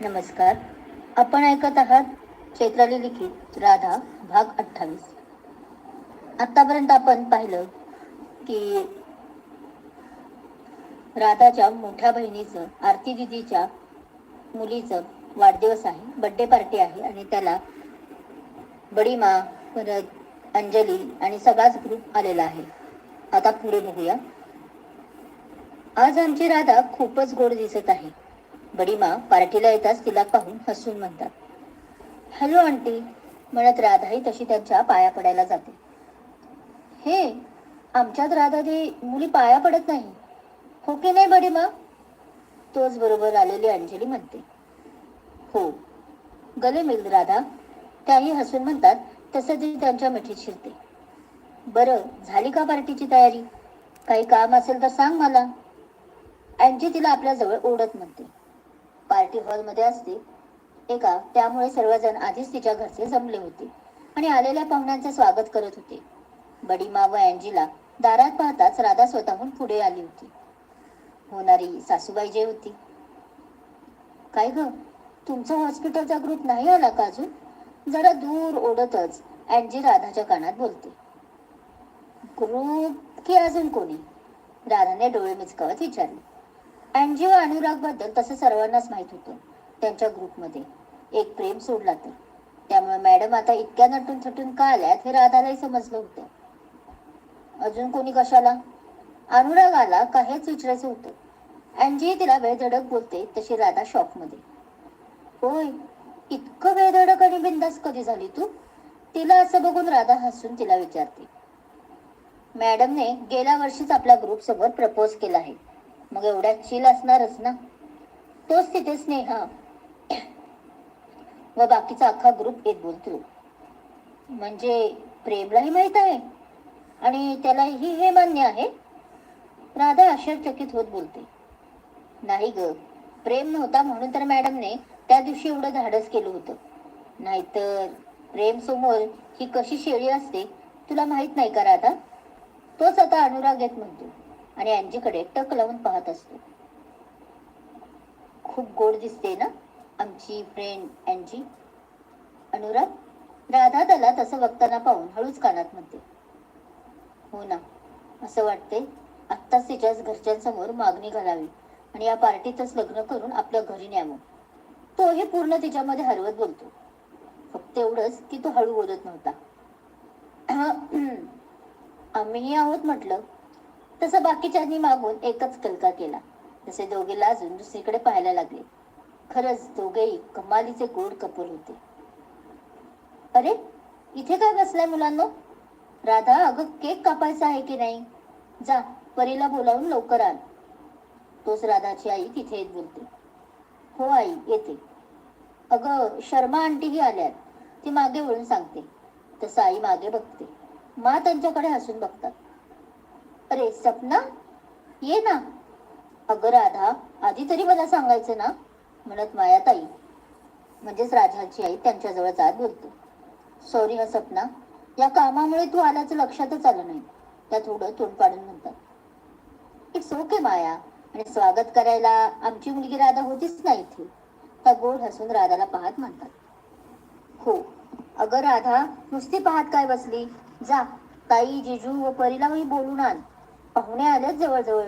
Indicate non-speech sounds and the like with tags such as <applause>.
नमस्कार. आपण ऐकत आहात चैत्राली लिखित राधा भाग अठ्ठावीस. आतापर्यंत आपण पाहिलं की राधाच्या मोठ्या बहिणीचं आरती दिदीच्या मुलीचं वाढदिवस आहे. बड्डे पार्टी आहे आणि त्याला बडीमा परत अंजली आणि सगळाच ग्रुप आलेला आहे. आता पुढे बघूया. आज आमची राधा खूपच गोड दिसत आहे. बडीमा पार्टीला येताच तिला पाहून हसून म्हणतात. हॅलो आंटी म्हणत राधाही तशी त्यांच्या पाया पडायला जाते. हे आमच्यात राधा ती मुली पाया पडत नाही. हो की नाही बडीमा? तोच बरोबर आलेली अंजली म्हणते. हो. गले मिल राधा. त्याही हसून म्हणतात तसं ती त्यांच्या मिठीत शिरते. बरं झाली का पार्टीची तयारी? काही काम असेल तर सांग मला. अँजी तिला आपल्याजवळ ओढत म्हणते. पार्टी हॉलमध्ये असते. एका त्यामुळे सर्वजण आधीच तिच्या घरचे जमले होते आणि आलेल्या पाहुण्यांचे स्वागत करत होते. बडीमा व अँजीला दारात पाहताच राधा स्वतःहून पुढे आली होती. होणारी सासूबाई जे होती. काय ग? तुमचा हॉस्पिटलचा ग्रुप नाही आला का अजून? जरा दूर ओढतच अँजी राधाच्या कानात बोलते. ग्रुप की अजून कोणी? राधाने डोळे मिचकावत विचारले. अँजी व अनुरागबद्दल तसं सर्वांनाच माहीत होतं त्यांच्या ग्रुपमध्ये. एक प्रेम सोडला तर. त्यामुळे मॅडम आता इतक्या नटून थटून का आल्यात हे राधालाही समजलं होतं. अजून कोणी कशाला? अनुराग आला का हेच विचारायचं होतं. अँजी तिला वेळधडक बोलते तशी राधा शॉकमध्ये. होय इतकं वेळधडक आणि बिंदास कधी झाली तू? तिला असं बघून राधा हसून तिला विचारते. मॅडमने गेल्या वर्षीच आपल्या ग्रुपसोबत प्रपोज केला आहे. मग एवढ्या चिल असणारच ना? तोच तिथे स्नेहा. व बाकीचा अख्खा ग्रुप येत बोलतो. म्हणजे प्रेमलाही माहीत आहे आणि त्यालाही हे मान्य आहे. राधा आश्चर्यचकित होत बोलते. नाही ग प्रेम नव्हता म्हणून तर मॅडमने त्या दिवशी एवढं धाडस केलं होतं. नाहीतर प्रेम समोर ही कशी शेळी असते तुला माहीत नाही का राधा? तोच आता अनुराग येत म्हणतो. आणि अंजीकडे टक लावून पाहत असतो. खूप गोड दिसते ना आमची फ्रेंड अँजी? अनुराग राधा त्याला तसं बघताना पाहून हळूच कानात म्हणते. हो ना असं वाटते आत्ताच तिच्याच घरच्यांसमोर मागणी घालावी आणि या पार्टीतच लग्न करून आपल्या घरी न्यावं. तो हे पूर्ण तिच्यामध्ये हरवत बोलतो. फक्त एवढंच की तो हळू बोलत नव्हता. <clears throat> आम्हीही आहोत म्हटलं तसं बाकीच्यांनी मागून एकच कलका केला. तसे दोघे लाजून दुसरीकडे पाहायला लागले. खरंच दोघेही कमालीचे गोड कपूर होते. अरे इथे काय बसलाय मुलांनो? राधा अगं केक कापायचा आहे की नाही? जा परीला बोलावून लवकर आण. तोच राधाची आई तिथे येत बोलते. हो आई येते. अगं शर्मा आंटीही आल्यात. ती मागे वळून सांगते. तसं आई मागे बघते. मा त्यांच्याकडे हसून बघतात. अरे सपना ये ना. अगं राधा आधी तरी मला सांगायचं ना? म्हणत मायाताई म्हणजेच राजाची आई त्यांच्याजवळ जात बोलते. सॉरी हा सपना या कामामुळे तू आल्याचं लक्षातच आलं नाही. त्या थोडं तोंड पाडून म्हणतात. It's okay Maya. आणि स्वागत करायला आमची मुलगी राधा होतीच नाही इथे. त्या गोड हसून राधाला पाहत म्हणतात. हो अगं राधा नुसती पाहत काय बसली? जा ताई जिजू व परीला मी बोलून आण. पाहुणे आलेच जवळजवळ